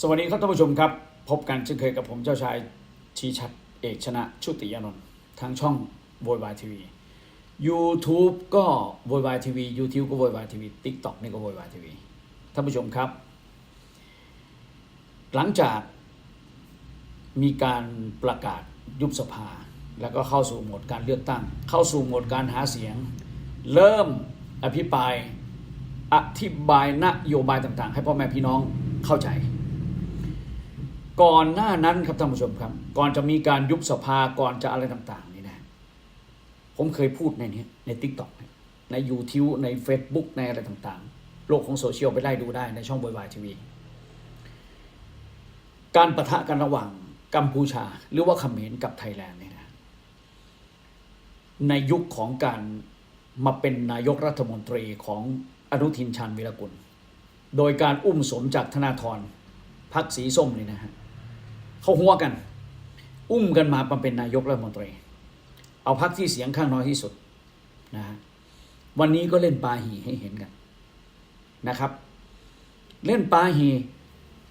สวัสดีครับท่านผู้ชมครับ พบกันเช่นเคยกับผมเจ้าชายชีชัดเอกชนะชุติยานนท์ทางช่องโวยวายทีวี YouTube ก็โวยวายทีวี YouTube ก็โวยวายทีวี TikTok นี่ก็โวยวายทีวีท่านผู้ชมครับ หลังจากมีการประกาศยุบสภา แล้วก็เข้าสู่โหมดการเลือกตั้ง เข้าสู่โหมดการหาเสียง เริ่มอภิปรายอธิบายนโยบายต่างๆ ให้พ่อแม่พี่น้องเข้าใจ ก่อนหน้านั้นครับท่านผู้ชมครับ ก่อนจะมีการยุบสภาก่อนจะอะไรต่างๆนี่นะผมเคยพูดในนี้ใน t ิ k t o k ใน YouTube ใน Facebook ในอะไรต่างๆ โลกของโซเชียลไปไล่ดูได้ในช่องบอยวายทีวีการประทะกันระหว่างกัมพูชาหรือว่าเขมรกับไทยแลนด์เนี่ยนะในยุคของการมาเป็นนายกรัฐมนตรีของอนุทินชาญวีรกุล โดยการอุ้มสมจากธนาธรพักสีส้มนี่นะฮะ เขาหัวกัน อุ้มกันมามาเป็นนายกรัฐมนตรี เอาพักที่เสียงข้างน้อยที่สุดนะฮะวันนี้ก็เล่นปาหีให้เห็นกันนะครับ เล่นปาหี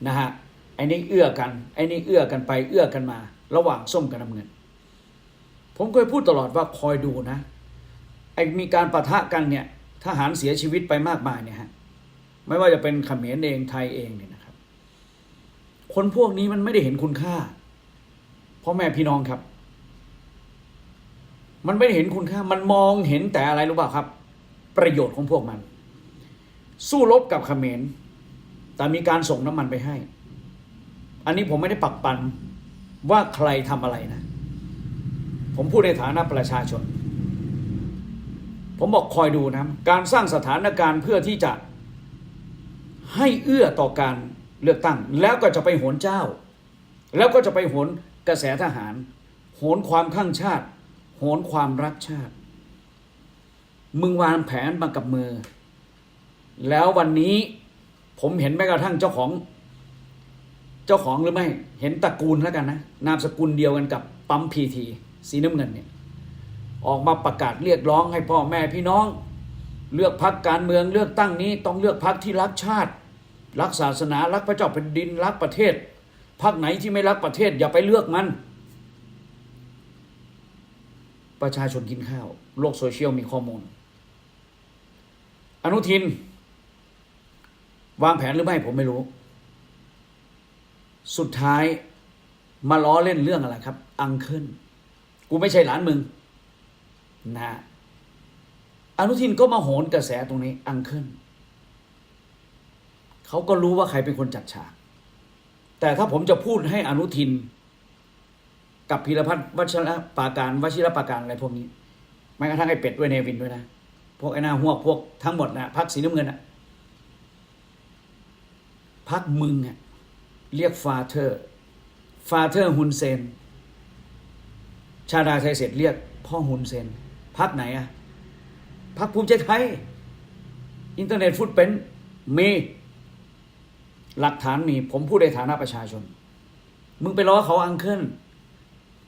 นะฮะไอ้นี่เอื้อกันไอ้นี่เอื้อกันไปเอื้อกันมา ระหว่างส้มกับน้ำเงิน ผมเคยพูดตลอดว่าคอยดูนะไอ้มีการประทะกันเนี่ยทหารเสียชีวิตไปมากมายเนี่ยฮะไม่ว่าจะเป็นเขมรเองไทยเองเนี่ยนะ คนพวกนี้มันไม่ได้เห็นคุณค่าพ่อแม่พี่น้องครับ มันไม่ได้เห็นคุณค่า มันมองเห็นแต่อะไรรู้เปล่าครับ ประโยชน์ของพวกมัน สู้รบกับเขมรแต่มีการส่งน้ำมันไปให้ อันนี้ผมไม่ได้ปักปันว่าใครทำอะไรนะ ผมพูดในฐานะประชาชน ผมบอกคอยดูนะ การสร้างสถานการณ์เพื่อที่จะให้เอื้อต่อการ เลือกตั้ง แล้วก็จะไปโหนเจ้า แล้วก็จะไปโหนกระแสทหาร โหนความข้างชาติ โหนความรักชาติ มึงวางแผนมากับมือ แล้ววันนี้ผมเห็นแม้กระทั่งเจ้าของ เจ้าของหรือไม่ เห็นตระกูลแล้วกันนะ นามสกุลเดียวกันกับปั๊มพีทีสีน้ำเงินเนี่ยออกมาประกาศเรียกร้องให้พ่อแม่พี่น้อง เลือกพักการเมืองเลือกตั้งนี้ต้องเลือกพักที่รักชาติ รักศาสนารักพระเจ้าแผ่นดินรักประเทศพักไหนที่ไม่รักประเทศ อย่าไปเลือกมัน ประชาชนกินข้าว โลกโซเชียลมีข้อมูล อนุทิน วางแผนหรือไม่ผมไม่รู้ สุดท้ายมาล้อเล่นเรื่องอะไรครับ อังเคิลกูไม่ใช่หลานมึงนะอนุทินก็มาโหนกระแสตรงนี้ อังเคิล เขาก็รู้ว่าใครเป็นคนจัดฉาก แต่ถ้าผมจะพูดให้อนุทิน กับพีรพัฒน์วัชรปาการวชิรปาการอะไรพวกนี้แม้กระทั่งไอ้เป็ดด้วยเนวินด้วยนะพวกไอ้หน้าหัวกพวกทั้งหมดนะพักสีน้ำเงินอะพักมึงอะเรียกฟาเธอร์ฟาเธอร์ฮุนเซน ชาดาไทยเสร็จเรียกพ่อฮุนเซนพักไหนอะพักภูมิใจไทย อินเทอร์เน็ตฟุตเป็นมี หลักฐานมีผมพูดในฐานะประชาชน มึงไปล้อเขาอังเคิล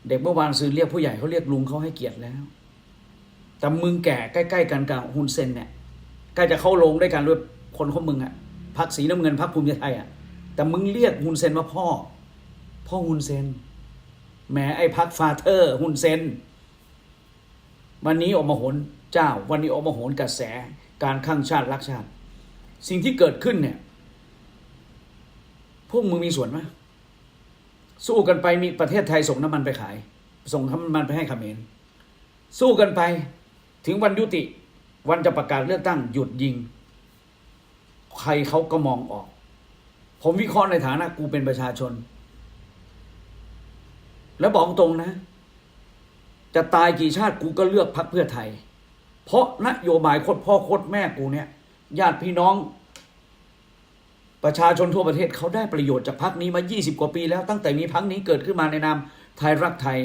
เด็กเมื่อวานซื้อเรียกผู้ใหญ่เขาเรียกลุงเขาให้เกียรติแล้ว แต่มึงแก่ใกล้ ๆ กันกับฮุนเซนเนี่ยใกล้จะเข้าลงด้วยกันด้วยคนของมึงอะพักสีน้ำเงินพักภูมิใจไทยอะแต่มึงเรียกฮุนเซนว่าพ่อ พ่อฮุนเซนแหมไอ้พักฟาเธอร์ฮุนเซนวันนี้ออกมาโหนเจ้า วันนี้ออกมาโหนกระแสการข้างชาติรักชาติ สิ่งที่เกิดขึ้นเนี่ย พวกมึงมีส่วนไหมสู้กันไปมีประเทศไทยส่งน้ำมันไปขาย ส่งน้ำมันไปให้เขมรสู้กันไป ถึงวันยุติ วันจะประกาศเลือกตั้งหยุดยิง ใครเขาก็มองออก ผมวิเคราะห์ในฐานะกูเป็นประชาชน แล้วบอกตรงนะ จะตายกี่ชาติกูก็เลือกพรรคเพื่อไทย เพราะนโยบายโคตรพ่อโคตรแม่กูเนี่ยญาติพี่น้อง ประชาชนทั่วประเทศเขาได้ประโยชน์จากพรรคนี้มา 20 กว่าปีแล้วตั้งแต่มีพรรคนี้เกิดขึ้นมาในนามไทยรักไทย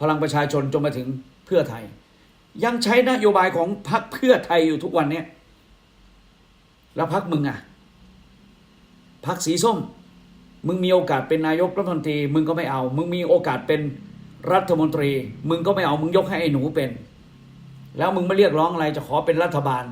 พลังประชาชนจนมาถึงเพื่อไทย ยังใช้นโยบายของพรรคเพื่อไทยอยู่ทุกวันเนี้ยแล้วพรรคมึงอะพรรคสีส้ม มึงมีโอกาสเป็นนายกรัฐมนตรี มึงก็ไม่เอา มึงมีโอกาสเป็นรัฐมนตรี มึงก็ไม่เอามึงยกให้ไอ้หนูเป็น แล้วมึงมาเรียกร้องอะไรจะขอเป็นรัฐบาล